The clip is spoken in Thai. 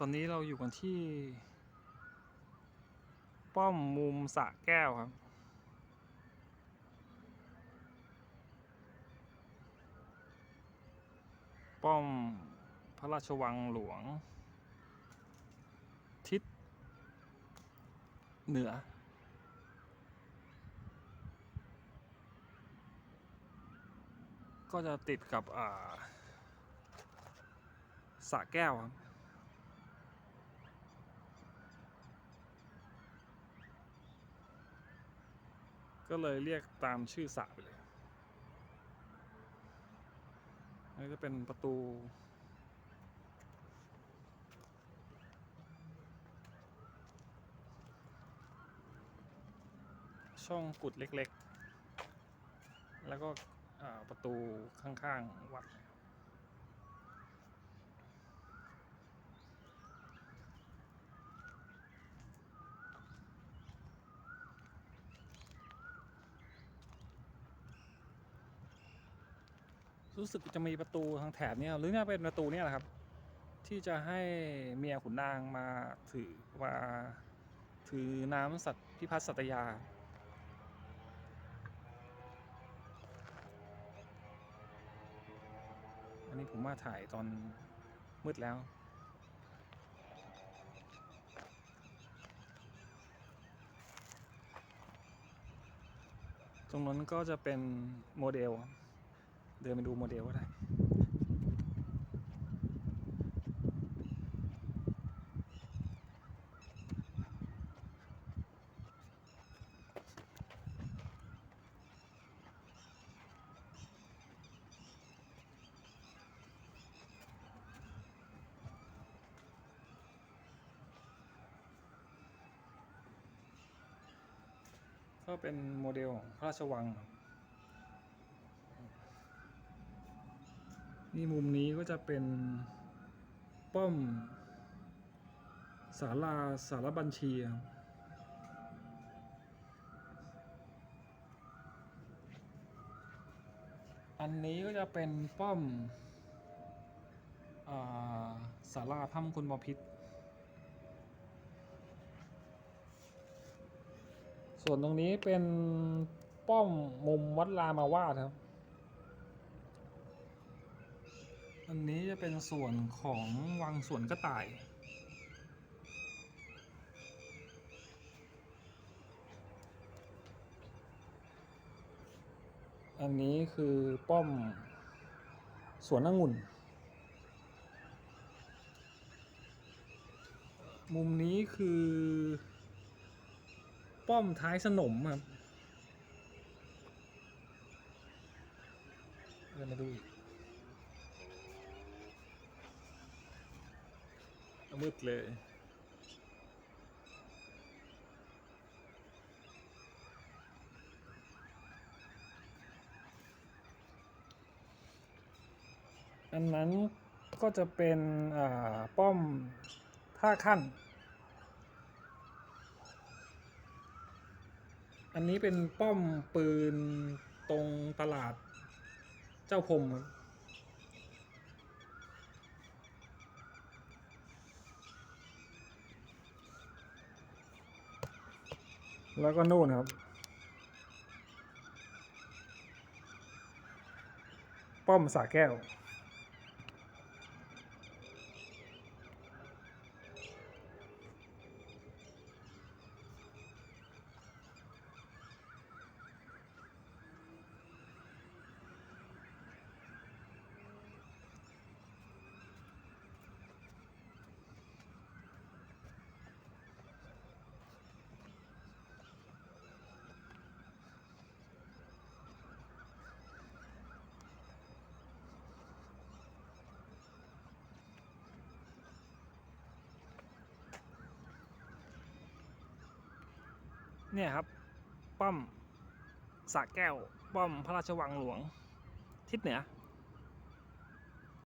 ตอนนี้เราอยู่กันที่ ป้อมมุมสะแก้วครับ ป้อมพระราชวังหลวง ทิศเหนือ ก็จะติดกับ อ่าสระแก้วครับ ก็เลยเรียกตามชื่อสระไปเลยนี่จะเป็นประตู ช่องกุดเล็กๆ แล้วก็ประตูข้างๆ วัด รู้สึกจะมีประตูทางแถบเนี้ยหรือน่าเป็นประตูเนี่ยแหละครับ ที่จะให้เมียขุนนางมาถือมาถือน้ำสัตพิพัฒน์สัตยา อันนี้ผมมาถ่ายตอนมืดแล้วตรงนั้นก็จะเป็นโมเดลครับ ดินไปดูโมเดลก็ได้ก็เป็นโมเดลพระราชวัง นี่มุมนี้ก็จะเป็นป้อมศาลาสารบัญชีครับอันนี้ก็จะเป็นป้อมอาศาลาถ้ำคุณบอพิษส่วนตรงนี้เป็นป้อมมุมวัดรามาวาดครับ อันนี้จะเป็นส่วนของวังสวนกระต่าย อันนี้คือป้อมสวนองุ่น มุมนี้คือ ป้อมท้ายสนมครับเดินมาดูอีก มืดเลยอันนั้นก็จะเป็นอ่าป้อมท่าขั้น อันนี้เป็นป้อมปืนตรงตลาดเจ้าพรมครับ แล้วก็นู่นครับ ป้อมสาแก้ว เนี่ยครับ ป้อมสระแก้ว ป้อมพระราชวังหลวง ทิศเหนือ